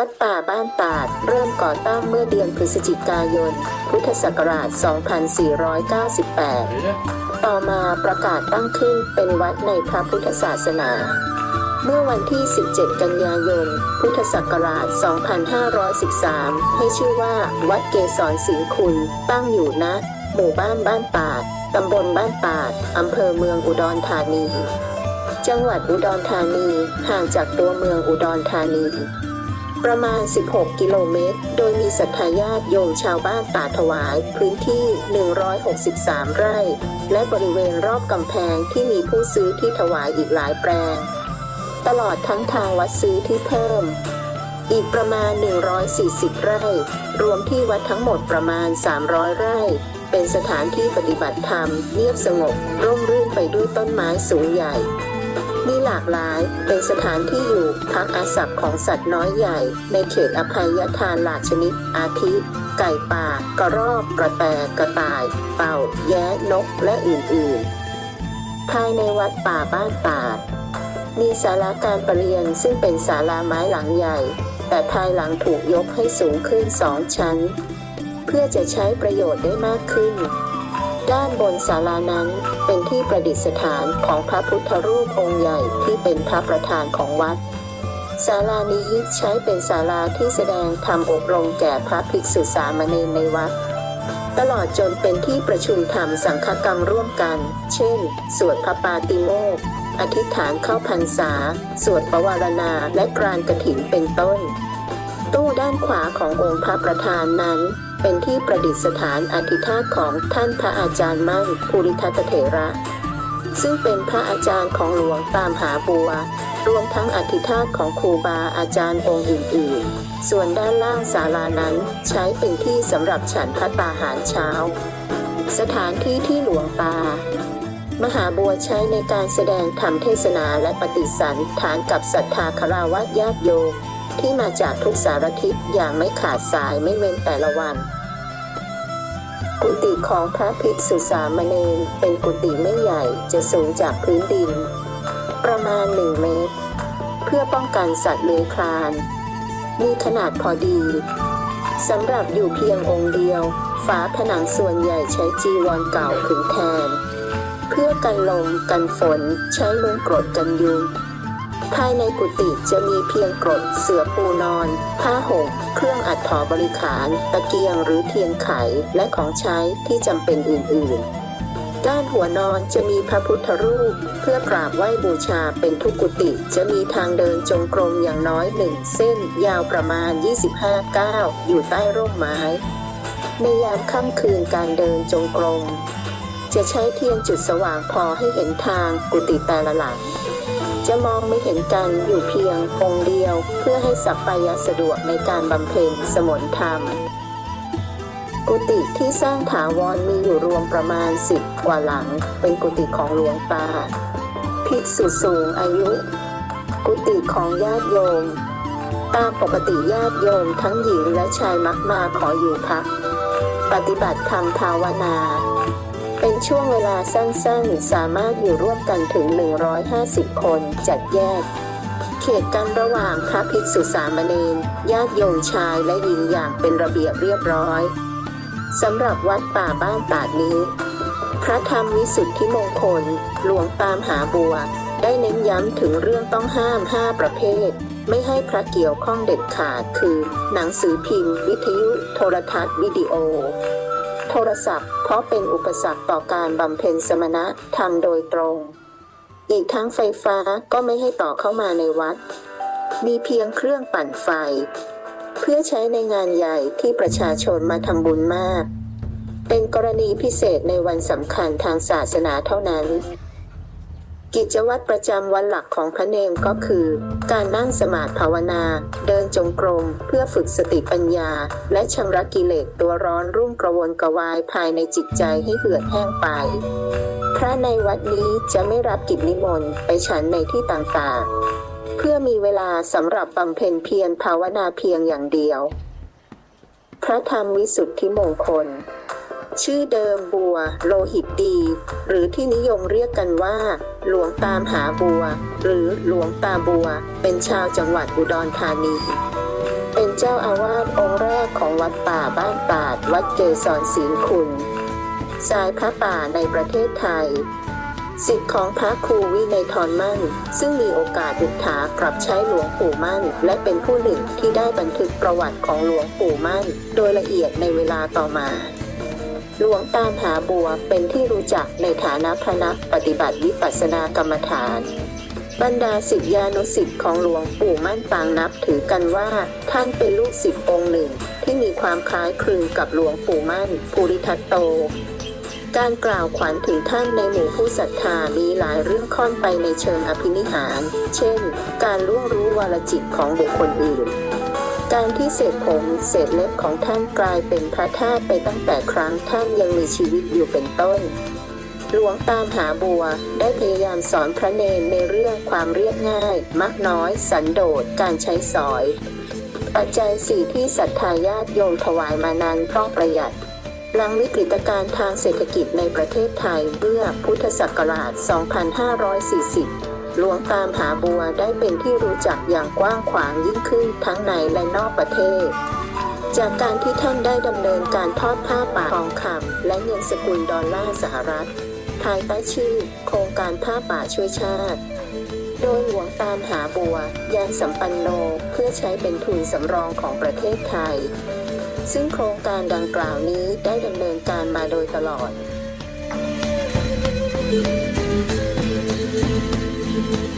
วัดป่าบ้านตาด เริ่มก่อตั้งเมื่อเดือนพฤศจิกายน พุทธศักราช 2498 ต่อมาประกาศตั้งขึ้นเป็นวัดในพระพุทธศาสนา เมื่อวันที่ 17 กันยายน พุทธศักราช 2513 ให้ชื่อว่าวัดเกษรสิงคุณ ตั้งอยู่ณหมู่บ้านบ้านตาด ตำบลบ้านตาด อำเภอเมืองอุดรธานี จังหวัดอุดรธานี ห่างจากตัวเมืองอุดรธานี ประมาณ 16 กิโลเมตร โดยมีศรัทธาญาติโยมชาวบ้านตาถวาย พื้นที่ 163 ไร่ และบริเวณรอบกำแพงที่มีผู้ซื้อที่ถวายอีกหลายแปลง ตลอดทั้งทางวัดซื้อที่เพิ่ม อีกประมาณ 140 ไร่ รวมที่วัดทั้งหมดประมาณ 300 ไร่ เป็นสถานที่ปฏิบัติธรรม เงียบสงบ ร่มรื่นไปด้วยต้นไม้สูงใหญ่ มีหลากหลาย เป็นสถานที่อยู่พักอาศัยของสัตว์น้อยใหญ่ ในเขตอภัยทานหลากชนิด อาทิ ไก่ป่า กระรอก กระแต กระต่ายเต่า แย้นก และอื่นๆ ภายในวัดป่าบ้านตาดมีศาลาการประเรียนซึ่งเป็นศาลาไม้หลังใหญ่ แต่ภายหลังถูกยกให้สูงขึ้นสองชั้น เพื่อจะใช้ประโยชน์ได้มากขึ้น ด้านบนศาลานั้นเป็นที่ประดิษฐานของพระพุทธรูปองค์ใหญ่ที่เป็นพระประธานของวัดศาลานี้ใช้เป็นศาลาที่แสดงธรรมอบรมแก่พระภิกษุสามเณรในวัด ตลอดจนเป็นที่ประชุมธรรมสังฆกรรมร่วมกัน เช่น สวดพระปาติโมกข์อธิษฐานเข้าพรรษา สวดปวารณาและกรานกระถินเป็นต้น ตู้ด้านขวาขององค์พระประธานนั้น เป็นที่ประดิษฐานอธิธาตของท่านพระอาจารย์มั่นภูริทัตเถระ ซึ่งเป็นพระอาจารย์ของหลวงตามหาบัว รวมทั้งอธิธาตของครูบาอาจารย์องค์อื่นๆ ส่วนด้านล่างศาลานั้นใช้เป็นที่สำหรับฉันพระตาหารเช้า สถานที่ที่หลวงตามหาบัวใช้ในการแสดงธรรมเทศนาและปฏิสันฐานกับศรัทธาคาราวะญาติโยม ที่มาจากทุกสารทิศอย่างไม่ขาดสายไม่เว้นแต่ละวัน กุฏิของพระภิกษุสามเณรเป็นกุฏิไม่ใหญ่จะสูงจากพื้นดิน ประมาณหนึ่งเมตร เพื่อป้องกันสัตว์เลื้อยคลาน มีขนาดพอดีสำหรับอยู่เพียงองค์เดียว ฝาผนังส่วนใหญ่ใช้จีวรเก่าขึงแทน เพื่อกันลมกันฝนใช้มุงกรดกันยุง ภายในกุฏิจะมีเพียงกรดเสือปูนอน ผ้าห่มเครื่องอัดถอบริขารตะเกียงหรือเทียนไขและของใช้ที่จำเป็นอื่น ๆด้านหัวนอนจะมีพระพุทธรูป เพื่อกราบไหว้บูชาเป็นทุกกุฏิจะมีทางเดินจงกรมอย่างน้อยหนึ่งเส้นยาวประมาณ 25 ก้าว อยู่ใต้ร่มไม้ ในยามค่ำคืนการเดินจงกรม จะใช้เทียนจุดสว่างพอให้เห็นทางกุฏิแต่ละหลัง จะมองไม่เห็นกันอยู่เพียงองค์เดียว เพื่อให้สัปปายะสะดวกในการบำเพ็ญสมณธรรม กุฏิที่สร้างถาวรมีอยู่รวมประมาณสิบกว่าหลัง เป็นกุฏิของหลวงตาภิกษุสูงอายุ กุฏิของญาติโยม ตามปกติญาติโยมทั้งหญิงและชายมักมาขออยู่พัก ปฏิบัติธรรมภาวนา เป็นช่วงเวลาสั้นๆ สามารถอยู่ร่วมกันถึง 150 คนจัดแยก เขตกันระหว่างพระภิกษุสามเณรญาติโยมชายและหญิงอย่างเป็นระเบียบเรียบร้อยสำหรับวัดป่าบ้านตาดนี้ พระธรรมวิสุทธิมงคล หลวงตามหาบัว ได้เน้นย้ำถึงเรื่องต้องห้าม 5 ประเภท ไม่ให้พระเกี่ยวข้องเด็ดขาดคือ หนังสือพิมพ์ วิทยุ โทรทัศน์ วิดีโอโทรศัพท์ เพราะเป็นอุปสรรคต่อการบำเพ็ญสมณธรรมโดยตรง อีกทั้งไฟฟ้าก็ไม่ให้ต่อเข้ามาในวัด มีเพียงเครื่องปั่นไฟ เพื่อใช้ในงานใหญ่ที่ประชาชนมาทำบุญมาก เป็นกรณีพิเศษในวันสำคัญทางศาสนาเท่านั้น กิจวัตรประจำวันหลักของพระเนมก็คือ การนั่งสมาธิภาวนา เดินจงกรมเพื่อฝึกสติปัญญา และชำระกิเลสตัวร้อนรุ่มกระวนกระวายภายในจิตใจให้เหือดแห้งไป พระในวัดนี้จะไม่รับกิจนิมนต์ไปฉันในที่ต่างๆ เพื่อมีเวลาสำหรับบำเพ็ญเพียรภาวนาเพียงอย่างเดียว พระธรรมวิสุทธิมงคลชื่อเดิมบัว โลหิตดี หรือที่นิยมเรียกกันว่า หลวงตามหาบัว หรือหลวงตาบัว เป็นชาวจังหวัดอุดรธานี เป็นเจ้าอาวาสองค์แรกของวัดป่าบ้านตาด วัดเกศรศีลคุณสายพระป่าในประเทศไทยสิทธิ์ของพระครูวินัยทรมั่น ซึ่งมีโอกาสอุถากลับใช้หลวงปู่มั่น และเป็นผู้หนึ่งที่ได้บันทึกประวัติของหลวงปู่มั่น โดยละเอียดในเวลาต่อมา หลวงตามหาบัวเป็นที่รู้จักในฐานะพระนักปฏิบัติวิปัสสนากรรมฐาน บรรดาศิษยานุศิษย์ของหลวงปู่มั่นต่างนับถือกันว่าท่านเป็นลูกศิษย์องค์หนึ่ง ที่มีความคล้ายคลึงกับหลวงปู่มั่นภูริทัตโต การกล่าวขวัญถึงท่านในหมู่ผู้ศรัทธามีหลายเรื่องค่อนไปในเชิงอภินิหาร เช่น การล่วงรู้วรจิตของบุคคลอื่น การที่เศษผมเศษเล็บของท่านกลายเป็นพระธาตุไปตั้งแต่ครั้งท่านยังมีชีวิตอยู่เป็นต้น หลวงตามหาบัวได้พยายามสอนพระเนนในเรื่องความเรียบง่าย มักน้อย สันโดษการใช้สอย ปัจจัยสี่ที่ศรัทธาญาติโยมถวายมานั้นเพราะประหยัดหลังวิกฤตการณ์ทางเศรษฐกิจในประเทศไทยเมื่อพุทธศักราช 2540 หลวงตามหาบัวได้เป็นที่รู้จักอย่างกว้างขวางยิ่งขึ้นทั้งในและนอกประเทศ จากการที่ท่านได้ดำเนินการทอดผ้าป่าทองคำและเงินสกุลดอลลาร์สหรัฐ ภายใต้ชื่อ โครงการผ้าป่าช่วยชาติ โดยหลวงตามหาบัวยานสัมปันโนเพื่อใช้เป็นทุนสำรองของประเทศไทย ซึ่งโครงการดังกล่าวนี้ได้ดำเนินการมาโดยตลอด Thank you.